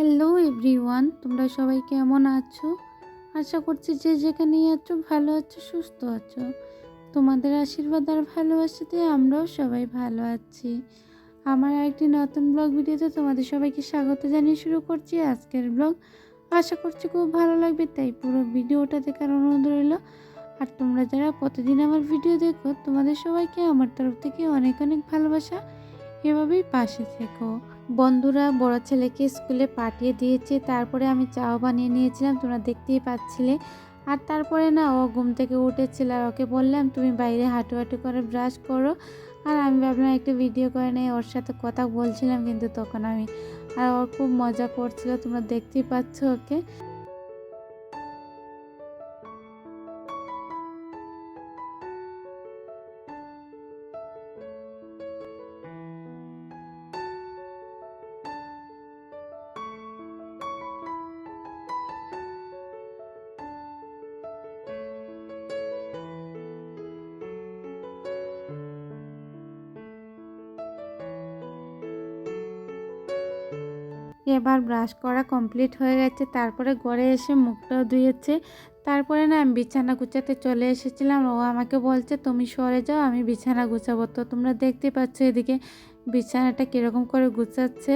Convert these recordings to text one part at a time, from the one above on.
Hello everyone তোমরা সবাই কেমন আছো? আশা করছি যে যেখানেই আছো, ভালো আছো, সুস্থ আছো। তোমাদের আশীর্বাদ আর ভালোবাসাতে আমরাও সবাই ভালো আছি। আমার একটি নতুন ব্লগ ভিডিওতে তোমাদের সবাইকে স্বাগত জানিয়ে শুরু করছি আজকের ব্লগ আশা করছি খুব ভালো লাগবে, তাই পুরো ভিডিওটা দেখার অনুরোধ রইল। আর তোমরা যারা প্রতিদিন আমার ভিডিও দেখো, তোমাদের সবাইকে আমার তরফ থেকে অনেক অনেক ভালোবাসা। এভাবেই পাশে থেকো। বন্ধুরা, বড় ছেলেকে স্কুলে পাঠিয়ে দিয়েছে। তারপরে আমি চাও বানিয়ে নিয়েছিলাম, তোমরা দেখতেই পাচ্ছিলে। আর তারপরে না, ও ঘুম থেকে উঠেছিল আর ওকে বললাম, তুমি বাইরে হাঁটু হাঁটু করে ব্রাশ করো। আর আমি ভাবলাম, একটু ভিডিও করে নেই, ওর সাথে কথা বলছিলাম, কিন্তু তখন আমি আর ওর খুব মজা করছিল, তোমরা দেখতেই পাচ্ছ ওকে। এবার ব্রাশ করা কমপ্লিট হয়ে গেছে। তারপরে ঘরে এসে মুখটাও ধুয়েছে। তারপরে না আমি বিছানা গুছাতে চলে এসেছিলাম। ও আমাকে বলছে, তুমি সরে যাও, আমি বিছানা গুছাবো। তো তোমরা দেখতে পাচ্ছ এদিকে বিছানাটা কীরকম করে গুছাচ্ছে?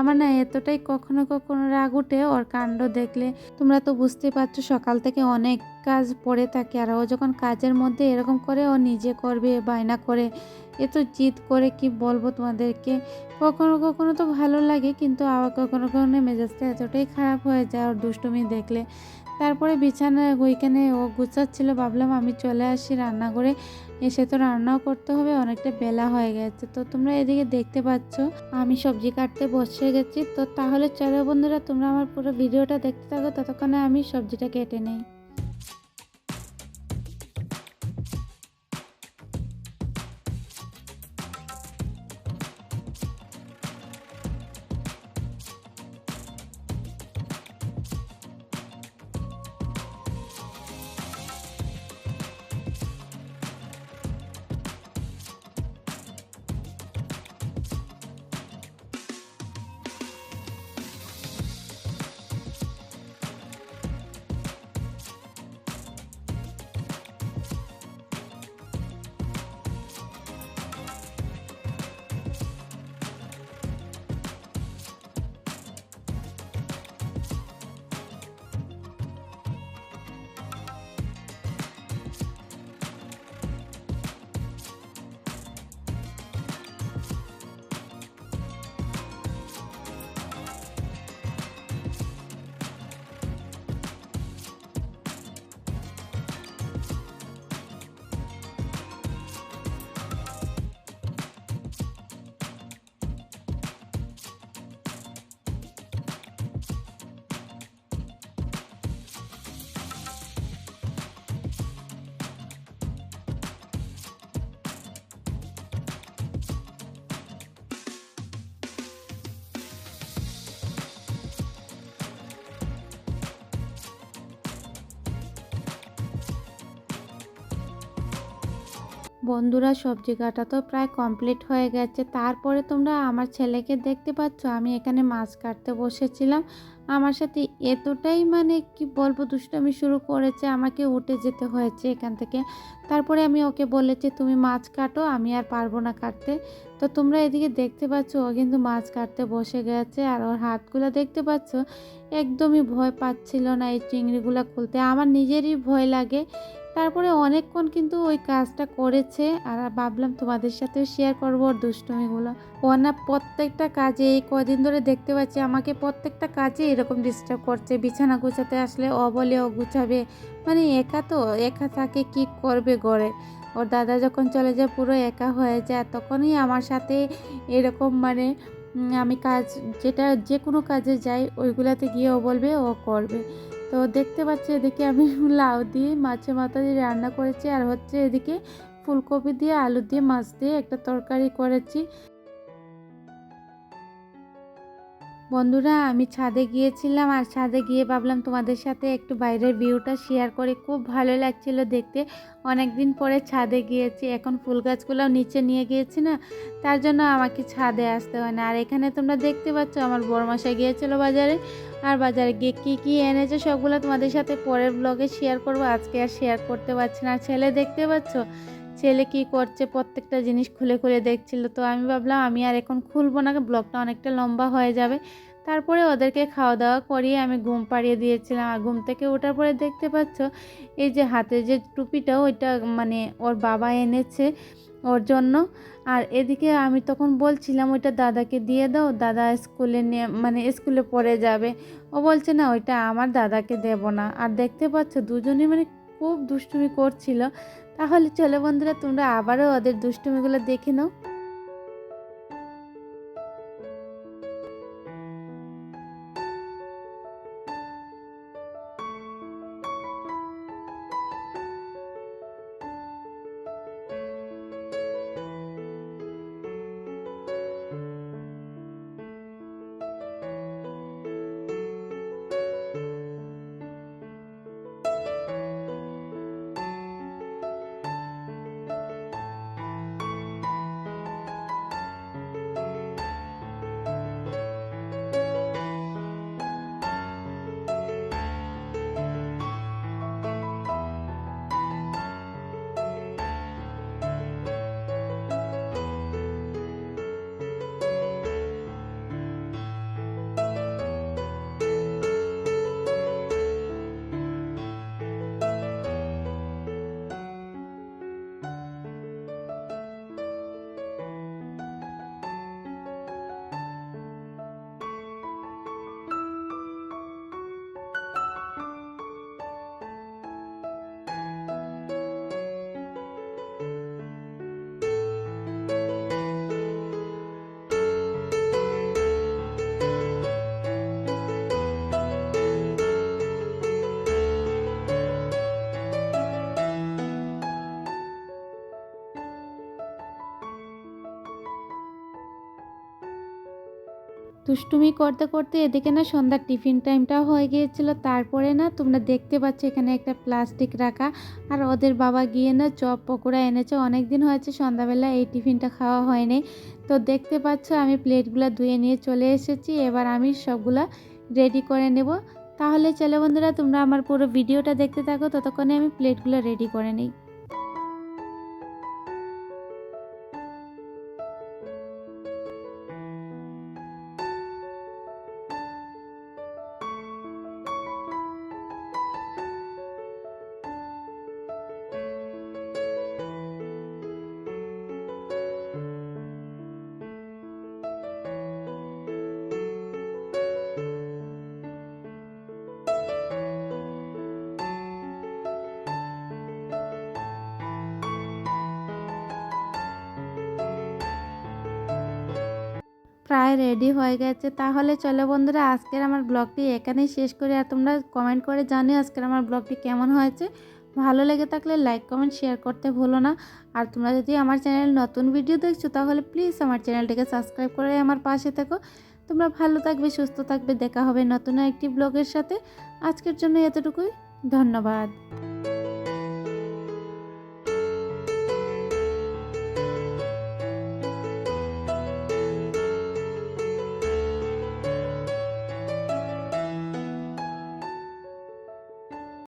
আমার না এতটাই কখনো কখনো রাগ উঠে ওর কাণ্ড দেখলে। তোমরা তো বুঝতেই পারছ, সকাল থেকে অনেক কাজ পড়ে থাকে আর ও যখন কাজের মধ্যে এরকম করে ও নিজে করবে বায়না করে, এ তো জিদ করে কি বলব তোমাদেরকে? কখনো কখনো তো ভালো লাগে কিন্তু আবার কখনো কখনো মেজাজটা এতটাই খারাপ হয়ে যায় ওর দুষ্টুমি দেখলে। তারপরে বিছানা ওইখানে ও গুছাচ্ছিল, ভাবলাম আমি চলে আসি রান্না করে এসে তো রান্নাও করতে হবে, অনেকটা বেলা হয়ে গেছে। তো তোমরা এদিকে দেখতে পাচ্ছ, আমি সবজি কাটতে বসে গেছি। তো তাহলে চলো বন্ধুরা, তোমরা আমার পুরো ভিডিওটা দেখতে থাকো, ততক্ষণে আমি সবজিটা কেটে নেই। বন্ধুরা সবজি কাটা তো প্রায় কমপ্লিট হয়ে গেছে। তারপরে তোমরা আমার ছেলেকে দেখতে পাচ্ছ, আমি এখানে মাছ কাটতে বসেছিলাম। আমার সাথে এতটাই মানে কি বলব, দুষ্টামি শুরু করেছে, আমাকে উঠে যেতে হয়েছে এখান থেকে। তারপরে আমি ওকে বলেছি, তুমি মাছ কাটো, আমি আর পারব না কাটতে। তো তোমরা এদিকে দেখতে পাচ্ছ, ও কিন্তু মাছ কাটতে বসে গেছে আর ওর হাতগুলো দেখতে পাচ্ছ, একদমই ভয় পাচ্ছিল না এই চিংড়িগুলো খুলতে। আমার নিজেরই ভয় লাগে তারপরে অনেকক্ষণ কিন্তু ওই কাজটা করেছে আর ভাবলাম তোমাদের সাথেও শেয়ার করব ওর দুষ্টুমিগুলো। ও না প্রত্যেকটা কাজে এই কদিন ধরে দেখতে পাচ্ছি আমাকে প্রত্যেকটা কাজে এরকম ডিস্টার্ব করছে। বিছানা গুছাতে আসলে ও বলে ও গুছাবে। মানে একা তো, একা থাকে কি করবে গড়ে ওর দাদা যখন চলে যায়, পুরো একা হয়ে যায়, তখনই আমার সাথে এরকম মানে আমি কাজ যেটা যে কোনো কাজে যাই, ওইগুলাতে গিয়ে ও বলবে ও করবে। তো দেখতে পাচ্ছি এদিকে আমি লাউ দিয়ে মাছের মাথা দিয়ে রান্না করেছি, আর হচ্ছে এদিকে ফুলকপি দিয়ে আলু দিয়ে মাছ দিয়ে একটা তরকারি করেছি। বন্ধুরা, আমি ছাদে গিয়েছিলাম আর ছাদে গিয়ে ভাবলাম তোমাদের সাথে একটু বাইরের ভিউটা শেয়ার করে। খুব ভালো লাগছিল দেখতে। অনেক দিন পরে ছাদে গিয়েছি। এখন ফুল গাছগুলোও নিচে নিয়ে গিয়েছি না, তার জন্য আমাকে ছাদে আসতে হয় না। আর এখানে তোমরা দেখতে পাচ্ছ আমার বড়মাসা গিয়েছিল বাজারে। আর বাজারে গিয়ে কী কী এনেছে সবগুলো তোমাদের সাথে পরের ব্লগে শেয়ার করব। আজকে আর শেয়ার করতে পারছি না। ছেলে দেখতে পাচ্ছ? ছেলে কি করছে? প্রত্যেকটা জিনিস খুলে খুলে দেখছিল তো আমি ভাবলাম, আমি আর এখন খুলবো না, ব্লগটা অনেকটা লম্বা হয়ে যাবে। তারপরে ওদেরকে খাওয়া দাওয়া করিয়ে আমি ঘুম পাড়িয়ে দিয়েছিলাম। আর ঘুম থেকে ওঠার পরে দেখতে পাচ্ছ, এই যে হাতে যে টুপিটা, ওইটা মানে ওর বাবা এনেছে ওর জন্য। আর এদিকে আমি তখন বলছিলাম, ওইটা দাদাকে দিয়ে দাও, দাদা স্কুলে নিয়ে মানে স্কুলে পড়ে যাবে। ও বলছে, না, ওইটা আমার দাদাকে দেব না। আর দেখতে পাচ্ছ, দুজনে মানে খুব দুষ্টুমি করছিল। তাহলে চলো বন্ধুরা তোমরা আবারও ওদের দুষ্টুমিগুলো দেখে নাও। দুষ্টুমি করতে করতে এদিকে না সন্ধ্যার টিফিন টাইমটাও হয়ে গিয়েছিল। তারপরে না তোমরা দেখতে পাচ্ছ এখানে একটা প্লাস্টিক রাখা। আর ওদের বাবা গিয়ে না চপ পকোড়া এনেছে। অনেক দিন হয়েছে সন্ধ্যাবেলা এই টিফিনটা খাওয়া হয়নি। তো দেখতে পাচ্ছ আমি প্লেটগুলো ধুয়ে নিয়ে চলে এসেছি। এবার আমি সবগুলা রেডি করে নেব। তাহলে চলো বন্ধুরা, তোমরা আমার পুরো ভিডিওটা দেখতে থাকো। ততক্ষণে আমি প্লেটগুলো রেডি করে নিই। রেডি হয়ে গেছে। তাহলে চলো বন্ধুরা, আজকের আমার ব্লগটি এখানেই শেষ করি। আর তোমরা কমেন্ট করে জানিও আজকের আমার ব্লগটি কেমন হয়েছে। ভালো লেগে থাকলে লাইক কমেন্ট শেয়ার করতে ভুলো না। আর তোমরা যদি আমার চ্যানেল নতুন ভিডিও দেখছ, তাহলে প্লিজ আমার চ্যানেলটিকে সাবস্ক্রাইব করে আমার পাশে থেকো। তোমরা ভালো থাকবে, সুস্থ থাকবে। দেখা হবে নতুন একটি ব্লগের সাথে। আজকের জন্য এতটুকুই। ধন্যবাদ।